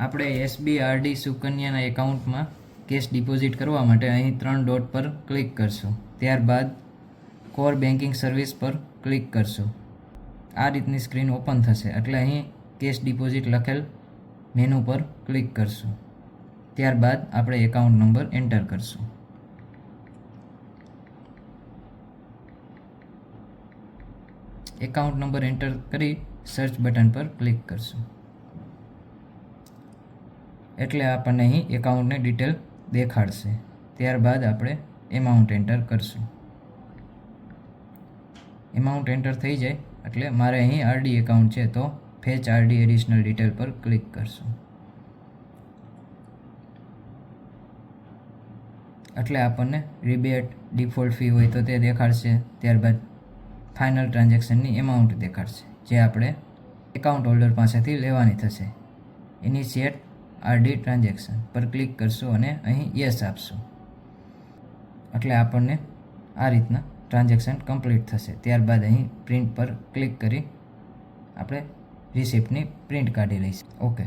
આપણે એસબીઆરડી સુકન્યાના એકાઉન્ટમાં cache deposit કરવા માટે અહીં ત્રણ ડોટ પર ક્લિક કરશું. ત્યારબાદ કોર બેન્કિંગ સર્વિસ પર ક્લિક કરશું. આ રીતની સ્ક્રીન ઓપન થશે. એટલે અહીં કેશ ડિપોઝિટ લખેલ મેનુ પર ક્લિક કરશું. ત્યારબાદ આપણે એકાઉન્ટ નંબર એન્ટર કરશું. એકાઉન્ટ નંબર એન્ટર કરી સર્ચ બટન પર ક્લિક કરશું. એટલે આપણને અહીં એકાઉન્ટની ડિટેલ દેખાડશે. ત્યારબાદ આપણે એમાઉન્ટ એન્ટર કરશું. એમાઉન્ટ એન્ટર થઈ જાય એટલે મારે અહીં આરડી એકાઉન્ટ છે તો ફેચ આરડી એડિશનલ ડિટેલ પર ક્લિક કરશું. એટલે આપણને રિબેટ ડિફોલ્ટ ફી હોય તો તે દેખાડશે. ત્યારબાદ ફાઇનલ ટ્રાન્ઝેક્શનની એમાઉન્ટ દેખાડશે, જે આપણે એકાઉન્ટ હોલ્ડર પાસેથી લેવાની થશે. ઇનિશિયેટ આરડી ટ્રાન્ઝેક્શન પર ક્લિક કરશું અને અહીં યસ આપશો. એટલે આપણને આ રીતના ટ્રાન્ઝેક્શન કમ્પ્લીટ થશે. ત્યારબાદ અહીં પ્રિન્ટ પર ક્લિક કરી આપણે રિસિપ્ટની પ્રિન્ટ કાઢી લઈશું. ઓકે.